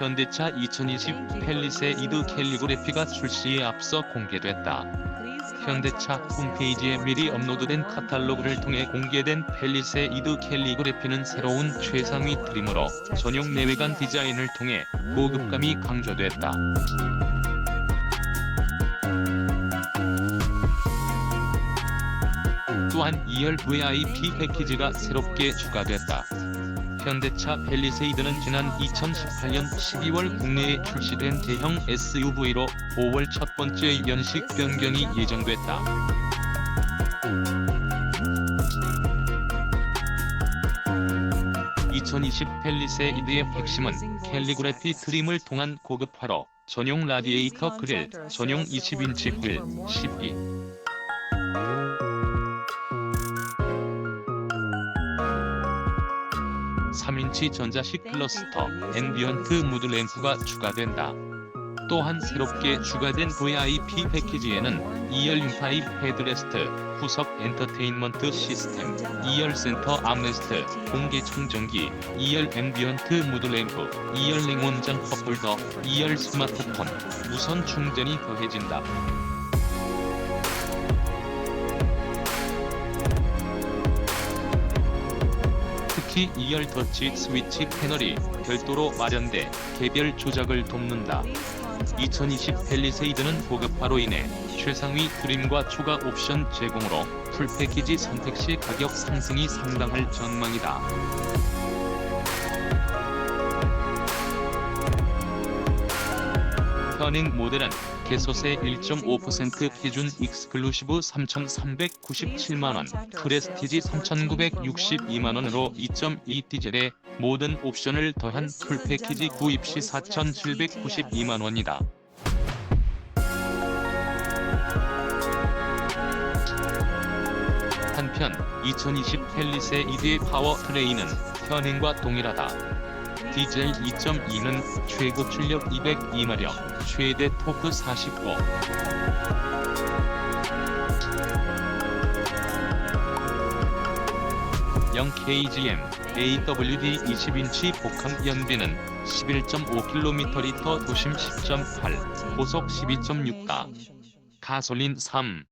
현대차 2020 펠리세 이드 캘리그래피가 출시에 앞서 공개됐다. 현대차 홈페이지에 미리 업로드된 카탈로그를 통해 공개된 펠리세 이드 캘리그래피는 새로운 최상위 트림으로 전용 내외관 디자인을 통해 고급감이 강조됐다. 또한 2열 VIP 패키지가 새롭게 추가됐다. 현대차 펠리세이드는 지난 2018년 12월 국내에 출시된 대형 SUV로 5월 첫 번째 연식 변경이 예정됐다. (2020) 펠리세이드의 핵심은 캘리그래피 트림을 통한 고급화로 전용 라디에이터 그릴, 전용 20인치 휠, 12. 3인치 전자식 클러스터, 앰비언트 무드 램프가 추가된다. 또한 새롭게 추가된 VIP 패키지에는 2열 인파이 헤드레스트, 후석 엔터테인먼트 시스템, 2열 센터 암레스트, 공기 청정기, 2열 앰비언트 무드 램프, 2열 링원장 컵홀더, 2열 스마트폰, 무선 충전이 더해진다. 특히 2열 터치 스위치 패널이 별도로 마련돼 개별 조작을 돕는다. 2020 펠리세이드는 고급화로 인해 최상위 트림과 추가 옵션 제공으로 풀패키지 선택 시 가격 상승이 상당할 전망이다. 현행 모델은 개소세 1.5% 기준 익스클루시브 3,397만원, 프레스티지 3,962만원으로 2.2 디젤에 모든 옵션을 더한 풀패키지 구입 시 4,792만원이다. 한편 2020 펠리세 이드의 파워 트레인은 현행과 동일하다. 디젤 2.2는 최고 출력 202마력, 최대 토크 45. 영 KGM AWD 20인치 복합 연비는 11.5km 리터 도심 10.8, 고속 12.6가, 가솔린 3.